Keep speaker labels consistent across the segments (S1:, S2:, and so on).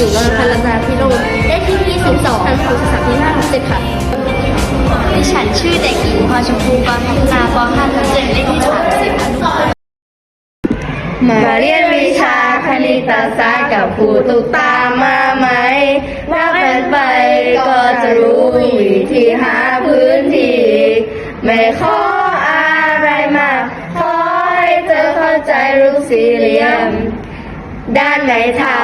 S1: หญิงรพัลจาพิโรจน์เลขที่22ทันสุสาที่5 7ค่ะ
S2: ดิฉันชื่อเด็กหญิงพรชมพูกรพัฒนาป .5 ทับ7เลขที่30
S1: มาเรียนวิชาคณิตศาสตร์กับครูตุกตามมาไหมถ้าเป็นไปก็จะรู้วิธีหาพื้นที่ ไม่ขออะไรมากขอให้เธอเข้าใจรูปสี่เหลี่ยม ด้านไหนเท่า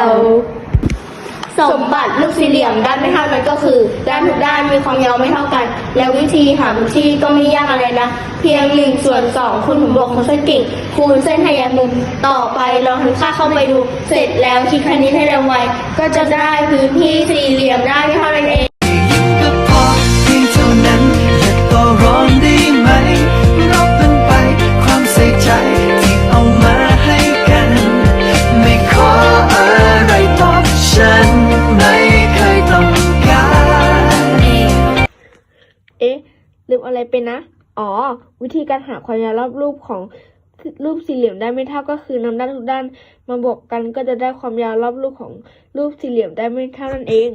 S1: สมบัติลูกสี่เหลี่ยมด้านไม่เท่ากันก็คือ ด้านทุกด้านมีความยาวไม่เท่ากัน แล้ววิธีหาพื้นที่ก็ไม่ยากอะไรนะ เพียงหนึ่งส่วนสองคูณถึงบวกของเส้นกิ่งคูณเส้นทแยกมุมต่อไปลองทำค่าเข้าไปดู เสร็จแล้วคิดคณิตให้เร็วไวก็จะได้พื้นที่สี่เหลี่ยมได้ไม่เท่า
S3: กันเอง
S4: อ๊ะ ลืมอะไรไปนะ อ๋อ วิธีการหาความยาวรอบรูปของรูปสี่เหลี่ยมได้ไม่เท่าก็คือนำด้านทุกด้าน มาบวกกันก็จะได้ความยาวรอบรูปของรูปสี่เหลี่ยมได้ไม่เท่านั่นเอง